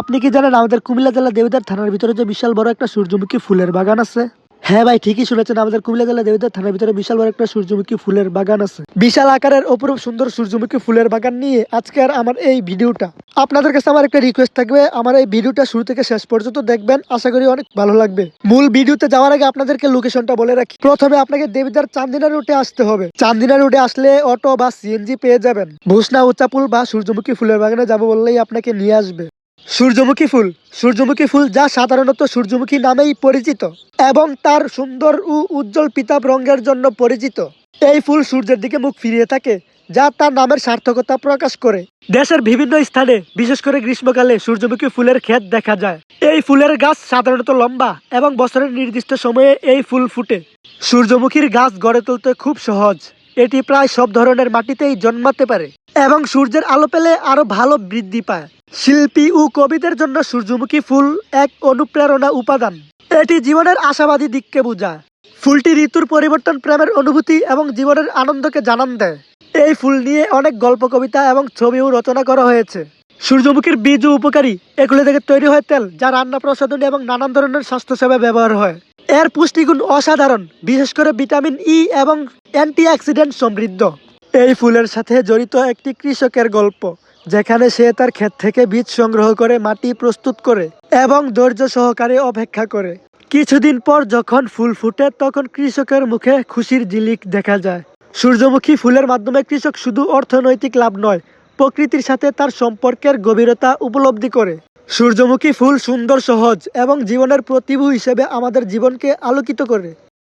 আপনি কি জানেন আমাদের কুমিল্লা জেলা দেবিদার থানার ভিতরে যে বিশাল বড় একটা সূর্যমুখী ফুলের বাগান আছে? হ্যাঁ ভাই, ঠিকই শুনেছেন, আমাদের কুমিল্লা জেলা দেবিদার থানার ভিতরে বিশাল বড় একটা সূর্যমুখী ফুলের বাগান আছে। বিশাল আকারের অপরূপ সুন্দর সূর্যমুখী ফুলের বাগান নিয়ে আজকের আমার এই ভিডিওটা। আপনাদের কাছে আমার একটা রিকোয়েস্ট থাকবে, আমার এই ভিডিওটা শুরু থেকে শেষ পর্যন্ত দেখবেন, আশা করি অনেক ভালো লাগবে। মূল ভিডিওতে যাওয়ার আগে আপনাদেরকে লোকেশনটা বলে রাখি। প্রথমে আপনাকে দেবিদার চান্দিনা রুটে আসতে হবে। চান্দিনা রুটে আসলে অটো বা সিএনজি পেয়ে যাবেন। ভূষণা উচাপুল বা সূর্যমুখী ফুলের বাগানে যাব বললেই আপনাকে নিয়ে আসবে। সূর্যমুখী ফুল। সূর্যমুখী ফুল যা সাধারণত সূর্যমুখী নামেই পরিচিত এবং তার সুন্দর ও উজ্জ্বল পিতাব রঙের জন্য পরিচিত। এই ফুল সূর্যের দিকে মুখ ফিরিয়ে থাকে, যা তার নামের সার্থকতা প্রকাশ করে। দেশের বিভিন্ন স্থানে, বিশেষ করে গ্রীষ্মকালে, সূর্যমুখী ফুলের ক্ষেত দেখা যায়। এই ফুলের গাছ সাধারণত লম্বা এবং বছরের নির্দিষ্ট সময়ে এই ফুল ফুটে। সূর্যমুখীর গাছ গড়ে তুলতে খুব সহজ। এটি প্রায় সব ধরনের মাটিতেই জন্মাতে পারে এবং সূর্যের আলো পেলে আরও ভালো বৃদ্ধি পায়। শিল্পী ও কবিদের জন্য সূর্যমুখী ফুল এক অনুপ্রেরণা উপাদান। এটি জীবনের আশাবাদী দিককে বোঝায়। ফুলটি ঋতুর পরিবর্তন প্রেমের অনুভূতি এবং জীবনের আনন্দকে জানান দেয়। এই ফুল নিয়ে অনেক গল্প, কবিতা এবং ছবিও রচনা করা হয়েছে। সূর্যমুখীর বীজ ও উপকারী এগুলো থেকে তৈরি হয় তেল, যা রান্না, প্রসাধনী এবং নানান ধরনের স্বাস্থ্যসেবায় ব্যবহার হয়। এর পুষ্টিগুণ অসাধারণ, বিশেষ করে ভিটামিন ই এবং অ্যান্টিঅক্সিডেন্ট সমৃদ্ধ। এই ফুলের সাথে জড়িত একটি কৃষকের গল্প, যেখানে সে তার ক্ষেত থেকে বীজ সংগ্রহ করে মাটি প্রস্তুত করে এবং ধৈর্য সহকারে অপেক্ষা করে। কিছুদিন পর যখন ফুল ফুটে, তখন কৃষকের মুখে খুশির জিলিক দেখা যায়। সূর্যমুখী ফুলের মাধ্যমে কৃষক শুধু অর্থনৈতিক লাভ নয়, প্রকৃতির সাথে তার সম্পর্কের গভীরতা উপলব্ধি করে। সূর্যমুখী ফুল সুন্দর, সহজ এবং জীবনের প্রতিভু হিসেবে আমাদের জীবনকে আলোকিত করে।